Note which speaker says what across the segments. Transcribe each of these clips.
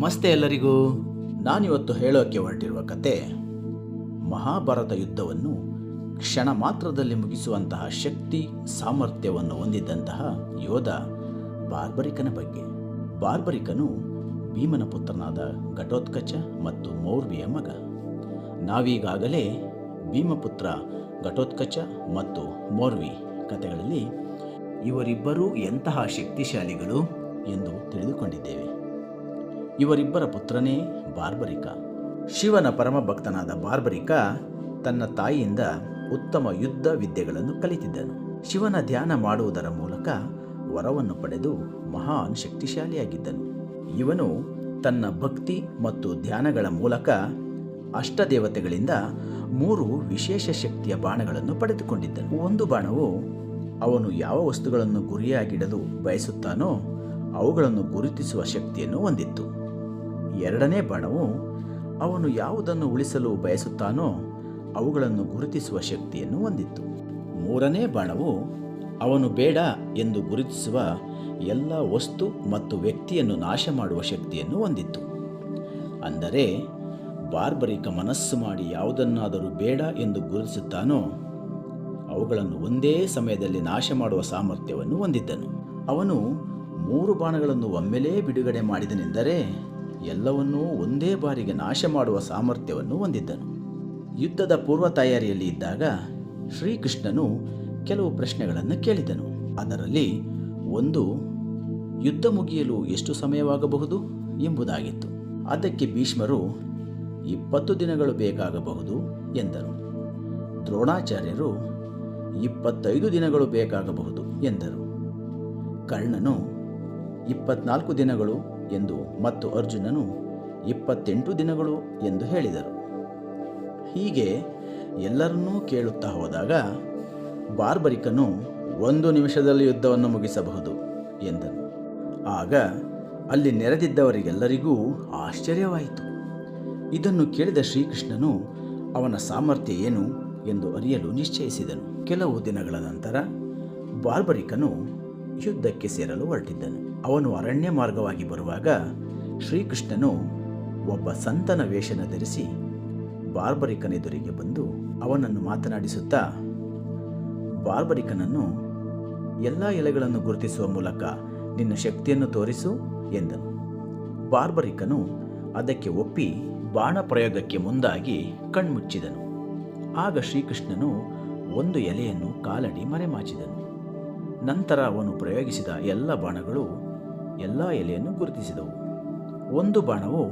Speaker 1: ನಮಸ್ತೆ ಎಲ್ಲರಿಗೂ. ನಾನಿವತ್ತು ಹೇಳೋಕ್ಕೆ ಹೊರಟಿರುವ ಕತೆ, ಮಹಾಭಾರತ ಯುದ್ಧವನ್ನು ಕ್ಷಣ ಮಾತ್ರದಲ್ಲಿ ಮುಗಿಸುವಂತಹ ಶಕ್ತಿ, ಸಾಮರ್ಥ್ಯವನ್ನು ಹೊಂದಿದ್ದಂತಹ ಯೋಧ ಬಾರ್ಬರಿಕನ ಬಗ್ಗೆ. ಬಾರ್ಬರಿಕನು ಭೀಮನ ಪುತ್ರನಾದ ಘಟೋತ್ಕಚ ಮತ್ತು ಮೌರ್ವಿಯ ಮಗ. ನಾವೀಗಾಗಲೇ ಭೀಮಪುತ್ರ ಘಟೋತ್ಕಚ ಮತ್ತು ಮೌರ್ವಿ ಕಥೆಗಳಲ್ಲಿ ಇವರಿಬ್ಬರೂ ಎಂತಹ ಶಕ್ತಿಶಾಲಿಗಳು ಎಂದು ತಿಳಿದುಕೊಂಡಿದ್ದೇವೆ. ಇವರಿಬ್ಬರ ಪುತ್ರನೇ ಬಾರ್ಬರಿಕ. ಶಿವನ ಪರಮ ಭಕ್ತನಾದ ಬಾರ್ಬರಿಕ ತನ್ನ ತಾಯಿಯಿಂದ ಉತ್ತಮ ಯುದ್ಧ ವಿದ್ಯೆಗಳನ್ನು ಕಲಿತಿದ್ದನು. ಶಿವನ ಧ್ಯಾನ ಮಾಡುವುದರ ಮೂಲಕ ವರವನ್ನು ಪಡೆದು ಮಹಾನ್ ಶಕ್ತಿಶಾಲಿಯಾಗಿದ್ದನು. ಇವನು ತನ್ನ ಭಕ್ತಿ ಮತ್ತು ಧ್ಯಾನಗಳ ಮೂಲಕ ಅಷ್ಟದೇವತೆಗಳಿಂದ ಮೂರು ವಿಶೇಷ ಶಕ್ತಿಯ ಬಾಣಗಳನ್ನು ಪಡೆದುಕೊಂಡಿದ್ದನು. ಒಂದು ಬಾಣವು ಅವನು ಯಾವ ವಸ್ತುಗಳನ್ನು ಗುರಿಯಾಗಿಡಲು ಬಯಸುತ್ತಾನೋ ಅವುಗಳನ್ನು ಗುರುತಿಸುವ ಶಕ್ತಿಯನ್ನು ಹೊಂದಿತ್ತು. ಎರಡನೇ ಬಾಣವು ಅವನು ಯಾವುದನ್ನು ಉಳಿಸಲು ಬಯಸುತ್ತಾನೋ ಅವುಗಳನ್ನು ಗುರುತಿಸುವ ಶಕ್ತಿಯನ್ನು ಹೊಂದಿತ್ತು. ಮೂರನೇ ಬಾಣವು ಅವನು ಬೇಡ ಎಂದು ಗುರುತಿಸುವ ಎಲ್ಲ ವಸ್ತು ಮತ್ತು ವ್ಯಕ್ತಿಯನ್ನು ನಾಶ ಮಾಡುವ ಶಕ್ತಿಯನ್ನು ಹೊಂದಿತ್ತು. ಅಂದರೆ ಬಾರ್ಬರಿಕ ಮನಸ್ಸು ಮಾಡಿ ಯಾವುದನ್ನಾದರೂ ಬೇಡ ಎಂದು ಗುರುತಿಸುತ್ತಾನೋ ಅವುಗಳನ್ನು ಒಂದೇ ಸಮಯದಲ್ಲಿ ನಾಶ ಮಾಡುವ ಸಾಮರ್ಥ್ಯವನ್ನು ಹೊಂದಿದ್ದನು. ಅವನು ಮೂರು ಬಾಣಗಳನ್ನು ಒಮ್ಮೆಲೇ ಬಿಡುಗಡೆ ಮಾಡಿದನೆಂದರೆ ಎಲ್ಲವನ್ನೂ ಒಂದೇ ಬಾರಿಗೆ ನಾಶ ಮಾಡುವ ಸಾಮರ್ಥ್ಯವನ್ನು ಹೊಂದಿದ್ದನು. ಯುದ್ಧದ ಪೂರ್ವ ತಯಾರಿಯಲ್ಲಿ ಇದ್ದಾಗ ಶ್ರೀಕೃಷ್ಣನು ಕೆಲವು ಪ್ರಶ್ನೆಗಳನ್ನು ಕೇಳಿದನು. ಅದರಲ್ಲಿ ಒಂದು, ಯುದ್ಧ ಮುಗಿಯಲು ಎಷ್ಟು ಸಮಯವಾಗಬಹುದು ಎಂಬುದಾಗಿತ್ತು. ಅದಕ್ಕೆ ಭೀಷ್ಮರು, ಇಪ್ಪತ್ತು ದಿನಗಳು ಬೇಕಾಗಬಹುದು ಎಂದರು. ದ್ರೋಣಾಚಾರ್ಯರು, ಇಪ್ಪತ್ತೈದು ದಿನಗಳು ಬೇಕಾಗಬಹುದು ಎಂದರು. ಕರ್ಣನು, ಇಪ್ಪತ್ನಾಲ್ಕು ದಿನಗಳು ಎಂದು ಮತ್ತು ಅರ್ಜುನನು ಇಪ್ಪತ್ತೆಂಟು ದಿನಗಳು ಎಂದು ಹೇಳಿದರು. ಹೀಗೆ ಎಲ್ಲರನ್ನೂ ಕೇಳುತ್ತಾ ಹೋದಾಗ ಬಾರ್ಬರಿಕನು ಒಂದು ನಿಮಿಷದಲ್ಲಿ ಯುದ್ಧವನ್ನು ಮುಗಿಸಬಹುದು ಎಂದನು. ಆಗ ಅಲ್ಲಿ ನೆರೆದಿದ್ದವರಿಗೆಲ್ಲರಿಗೂ ಆಶ್ಚರ್ಯವಾಯಿತು. ಇದನ್ನು ಕೇಳಿದ ಶ್ರೀಕೃಷ್ಣನು ಅವನ ಸಾಮರ್ಥ್ಯ ಏನು ಎಂದು ಅರಿಯಲು ನಿಶ್ಚಯಿಸಿದನು. ಕೆಲವು ದಿನಗಳ ನಂತರ ಬಾರ್ಬರಿಕನು ಯುದ್ಧಕ್ಕೆ ಸೇರಲು ಹೊರಟಿದ್ದನು. ಅವನು ಅರಣ್ಯ ಮಾರ್ಗವಾಗಿ ಬರುವಾಗ ಶ್ರೀಕೃಷ್ಣನು ಒಬ್ಬ ಸಂತನ ವೇಷನ ಧರಿಸಿ ಬಾರ್ಬರಿಕನೆದುರಿಗೆ ಬಂದು ಅವನನ್ನು ಮಾತನಾಡಿಸುತ್ತಾ, ಬಾರ್ಬರಿಕನನ್ನು ಎಲ್ಲ ಎಲೆಗಳನ್ನು ಗುರುತಿಸುವ ಮೂಲಕ ನಿನ್ನ ಶಕ್ತಿಯನ್ನು ತೋರಿಸು ಎಂದನು. ಬಾರ್ಬರಿಕನು ಅದಕ್ಕೆ ಒಪ್ಪಿ ಬಾಣ ಪ್ರಯೋಗಕ್ಕೆ ಮುಂದಾಗಿ ಕಣ್ಮುಚ್ಚಿದನು. ಆಗ ಶ್ರೀಕೃಷ್ಣನು ಒಂದು ಎಲೆಯನ್ನು ಕಾಲಡಿ ಮರೆಮಾಚಿದನು. ನಂತರ ಅವನು ಪ್ರಯೋಗಿಸಿದ ಎಲ್ಲ ಬಾಣಗಳು ಎಲ್ಲ ಎಲೆಯನ್ನು ಗುರುತಿಸಿದವು. ಒಂದು ಬಾಣವು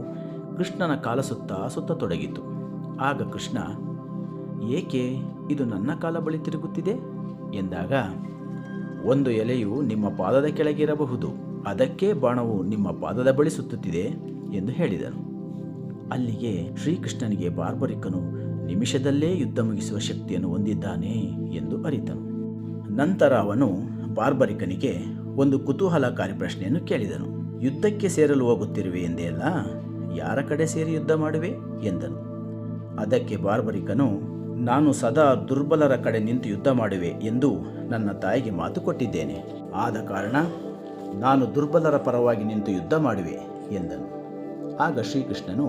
Speaker 1: ಕೃಷ್ಣನ ಕಾಲ ಸುತ್ತ ಸುತ್ತತೊಡಗಿತು ಆಗ ಕೃಷ್ಣ, ಏಕೆ ಇದು ನನ್ನ ಕಾಲ ಬಳಿ ತಿರುಗುತ್ತಿದೆ? ಎಂದಾಗ, ಒಂದು ಎಲೆಯು ನಿಮ್ಮ ಪಾದದ ಕೆಳಗಿರಬಹುದು ಅದಕ್ಕೆ ಬಾಣವು ನಿಮ್ಮ ಪಾದದ ಬಳಿ ಸುತ್ತುತ್ತಿದೆ, ಎಂದು ಹೇಳಿದನು. ಅಲ್ಲಿಗೆ ಶ್ರೀಕೃಷ್ಣನಿಗೆ ಬಾರ್ಬರಿಕನು ನಿಮಿಷದಲ್ಲೇ ಯುದ್ಧ ಮುಗಿಸುವ ಶಕ್ತಿಯನ್ನು ಹೊಂದಿದ್ದಾನೆ ಎಂದು ಅರಿತನು. ನಂತರ ಅವನು ಬಾರ್ಬರಿಕನಿಗೆ ಒಂದು ಕುತೂಹಲಕಾರಿ ಪ್ರಶ್ನೆಯನ್ನು ಕೇಳಿದನು. ಯುದ್ಧಕ್ಕೆ ಸೇರಲು ಹೋಗುತ್ತಿರುವೆ ಎಂದೆಯಲ್ಲ ಯಾರ ಕಡೆ ಸೇರಿ ಯುದ್ಧ ಮಾಡುವೆ? ಎಂದನು. ಅದಕ್ಕೆ ಬಾರ್ಬರಿಕನು, ನಾನು ಸದಾ ದುರ್ಬಲರ ಕಡೆ ನಿಂತು ಯುದ್ಧ ಮಾಡುವೆ ಎಂದು ನನ್ನ ತಾಯಿಗೆ ಮಾತು ಕೊಟ್ಟಿದ್ದೇನೆ. ಆದ ಕಾರಣ ನಾನು ದುರ್ಬಲರ ಪರವಾಗಿ ನಿಂತು ಯುದ್ಧ ಮಾಡುವೆ, ಎಂದನು. ಆಗ ಶ್ರೀಕೃಷ್ಣನು,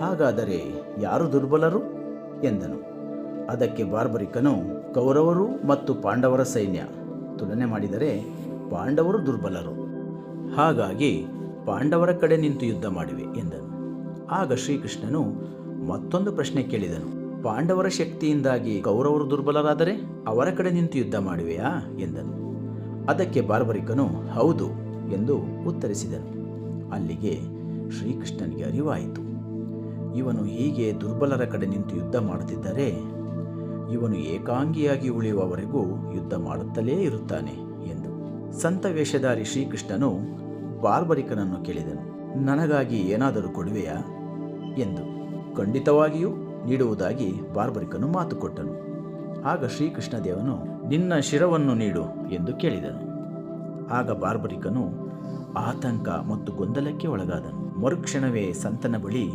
Speaker 1: ಹಾಗಾದರೆ ಯಾರು ದುರ್ಬಲರು? ಎಂದನು. ಅದಕ್ಕೆ ಬಾರ್ಬರಿಕನು, ಕೌರವರು ಮತ್ತು ಪಾಂಡವರ ಸೈನ್ಯ. ತುಲನೆ ಮಾಡಿದರೆ ಪಾಂಡವರು ದುರ್ಬಲರು. ಹಾಗಾಗಿ ಪಾಂಡವರ ಕಡೆ ನಿಂತು ಯುದ್ಧ ಮಾಡಿವೆ ಎಂದನು. ಆಗ ಶ್ರೀಕೃಷ್ಣನು ಮತ್ತೊಂದು ಪ್ರಶ್ನೆ ಕೇಳಿದನು. ಪಾಂಡವರ ಶಕ್ತಿಯಿಂದಾಗಿ ಕೌರವರು ದುರ್ಬಲರಾದರೆ ಅವರ ಕಡೆ ನಿಂತು ಯುದ್ಧ ಮಾಡುವೆಯಾ ಎಂದನು. ಅದಕ್ಕೆ ಬಾರ್ಬರಿಕನು ಹೌದು ಎಂದು ಉತ್ತರಿಸಿದನು. ಅಲ್ಲಿಗೆ ಶ್ರೀಕೃಷ್ಣನಿಗೆ ಅರಿವಾಯಿತು. ಇವನು ಹೀಗೆ ದುರ್ಬಲರ ಕಡೆ ನಿಂತು ಯುದ್ಧ ಮಾಡುತ್ತಿದ್ದರೆ ಇವನು ಏಕಾಂಗಿಯಾಗಿ ಉಳಿಯುವವರೆಗೂ ಯುದ್ಧ ಮಾಡುತ್ತಲೇ ಇರುತ್ತಾನೆ ಎಂದು. ಸಂತ ವೇಷಧಾರಿ ಶ್ರೀಕೃಷ್ಣನು ಬಾರ್ಬರಿಕನನ್ನು ಕೇಳಿದನು. ನನಗಾಗಿ ಏನಾದರೂ ಕೊಡುವೆಯಾ? ಎಂದು. ಖಂಡಿತವಾಗಿಯೂ ನೀಡುವುದಾಗಿ ಬಾರ್ಬರಿಕನು ಮಾತು ಕೊಟ್ಟನು. ಆಗ ಶ್ರೀಕೃಷ್ಣ ದೇವನು, ನಿನ್ನ ಶಿರವನ್ನು ನೀಡು ಎಂದು ಕೇಳಿದನು. ಆಗ ಬಾರ್ಬರಿಕನು ಆತಂಕ ಮತ್ತು ಗೊಂದಲಕ್ಕೆ ಒಳಗಾದನು. ಮರುಕ್ಷಣವೇ ಸಂತನ ಬಳಿ,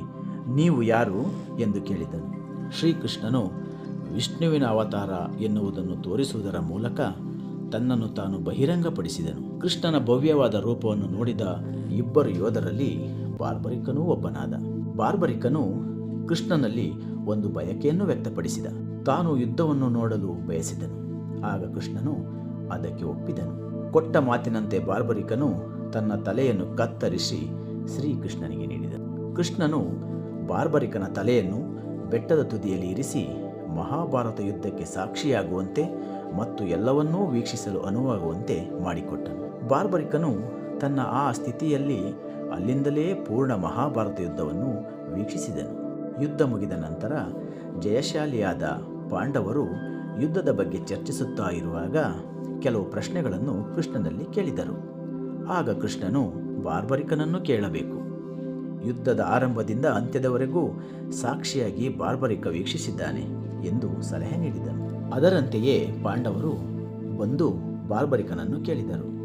Speaker 1: ನೀವು ಯಾರು? ಎಂದು ಕೇಳಿದನು. ಶ್ರೀಕೃಷ್ಣನು ವಿಷ್ಣುವಿನ ಅವತಾರ ಎನ್ನುವುದನ್ನು ತೋರಿಸುವುದರ ಮೂಲಕ ತನ್ನನ್ನು ತಾನು ಬಹಿರಂಗಪಡಿಸಿದನು. ಕೃಷ್ಣನ ಭವ್ಯವಾದ ರೂಪವನ್ನು ನೋಡಿದ ಇಬ್ಬರು ಯೋಧರಲ್ಲಿ ಬಾರ್ಬರಿಕನೂ ಒಬ್ಬನಾದ. ಬಾರ್ಬರಿಕನು ಕೃಷ್ಣನಲ್ಲಿ ಒಂದು ಬಯಕೆಯನ್ನು ವ್ಯಕ್ತಪಡಿಸಿದ. ತಾನು ಯುದ್ಧವನ್ನು ನೋಡಲು ಬಯಸಿದನು. ಆಗ ಕೃಷ್ಣನು ಅದಕ್ಕೆ ಒಪ್ಪಿದನು. ಕೊಟ್ಟ ಮಾತಿನಂತೆ ಬಾರ್ಬರಿಕನು ತನ್ನ ತಲೆಯನ್ನು ಕತ್ತರಿಸಿ ಶ್ರೀಕೃಷ್ಣನಿಗೆ ನೀಡಿದನು. ಕೃಷ್ಣನು ಬಾರ್ಬರಿಕನ ತಲೆಯನ್ನು ಬೆಟ್ಟದ ತುದಿಯಲ್ಲಿ ಇರಿಸಿ ಮಹಾಭಾರತ ಯುದ್ಧಕ್ಕೆ ಸಾಕ್ಷಿಯಾಗುವಂತೆ ಮತ್ತು ಎಲ್ಲವನ್ನೂ ವೀಕ್ಷಿಸಲು ಅನುವಾಗುವಂತೆ ಮಾಡಿಕೊಟ್ಟನು. ಬಾರ್ಬರಿಕನು ತನ್ನ ಆ ಸ್ಥಿತಿಯಲ್ಲಿ ಅಲ್ಲಿಂದಲೇ ಪೂರ್ಣ ಮಹಾಭಾರತ ಯುದ್ಧವನ್ನು ವೀಕ್ಷಿಸಿದನು. ಯುದ್ಧ ಮುಗಿದ ನಂತರ ಜಯಶಾಲಿಯಾದ ಪಾಂಡವರು ಯುದ್ಧದ ಬಗ್ಗೆ ಚರ್ಚಿಸುತ್ತಾ ಇರುವಾಗ ಕೆಲವು ಪ್ರಶ್ನೆಗಳನ್ನು ಕೃಷ್ಣನಲ್ಲಿ ಕೇಳಿದರು. ಆಗ ಕೃಷ್ಣನು ಬಾರ್ಬರಿಕನನ್ನು ಕೇಳಬೇಕು. ಯುದ್ಧದ ಆರಂಭದಿಂದ ಅಂತ್ಯದವರೆಗೂ ಸಾಕ್ಷಿಯಾಗಿ ಬಾರ್ಬರಿಕ ವೀಕ್ಷಿಸಿದ್ದಾನೆ. ಎಂದು ಸಲಹೆ ನೀಡಿದನು. ಅದರಂತೆಯೇ ಪಾಂಡವರು ಬಂದು ಬಾರ್ಬರಿಕನನ್ನು ಕೇಳಿದರು.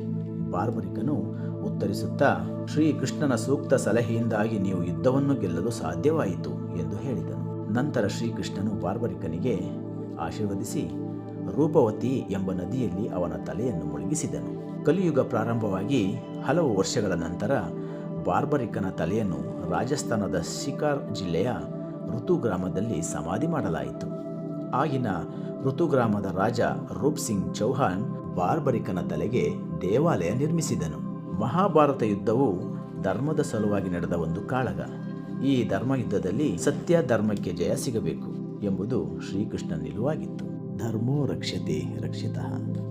Speaker 1: ಬಾರ್ಬರಿಕನು ಉತ್ತರಿಸುತ್ತಾ ಶ್ರೀಕೃಷ್ಣನ ಸೂಕ್ತ ಸಲಹೆಯಿಂದಾಗಿ ನೀವು ಯುದ್ಧವನ್ನು ಗೆಲ್ಲಲು ಸಾಧ್ಯವಾಯಿತು ಎಂದು ಹೇಳಿದನು. ನಂತರ ಶ್ರೀಕೃಷ್ಣನು ಬಾರ್ಬರಿಕನಿಗೆ ಆಶೀರ್ವದಿಸಿ, ರೂಪವತಿ ಎಂಬ ನದಿಯಲ್ಲಿ ಅವನ ತಲೆಯನ್ನು ಮುಳುಗಿಸಿದನು. ಕಲಿಯುಗ ಪ್ರಾರಂಭವಾಗಿ ಹಲವು ವರ್ಷಗಳ ನಂತರ ಬಾರ್ಬರಿಕನ ತಲೆಯನ್ನು ರಾಜಸ್ಥಾನದ ಶಿಕಾರ್ ಜಿಲ್ಲೆಯ ಋತು ಗ್ರಾಮದಲ್ಲಿ ಸಮಾಧಿ ಮಾಡಲಾಯಿತು. ಆಗಿನ ಋತು ಗ್ರಾಮದ ರಾಜ ರೂಪ್ ಸಿಂಗ್ ಚೌಹಾನ್ ಬಾರ್ಬರಿಕನ ತಲೆಗೆ ದೇವಾಲಯ ನಿರ್ಮಿಸಿದನು. ಮಹಾಭಾರತ ಯುದ್ಧವು ಧರ್ಮದ ಸಲುವಾಗಿ ನಡೆದ ಒಂದು ಕಾಳಗ. ಈ ಧರ್ಮ ಯುದ್ಧದಲ್ಲಿ ಸತ್ಯ ಧರ್ಮಕ್ಕೆ ಜಯ ಸಿಗಬೇಕು ಎಂಬುದು ಶ್ರೀಕೃಷ್ಣ ನಿಲುವಾಗಿತ್ತು. ಧರ್ಮೋ ರಕ್ಷತೆ ರಕ್ಷಿತಃ.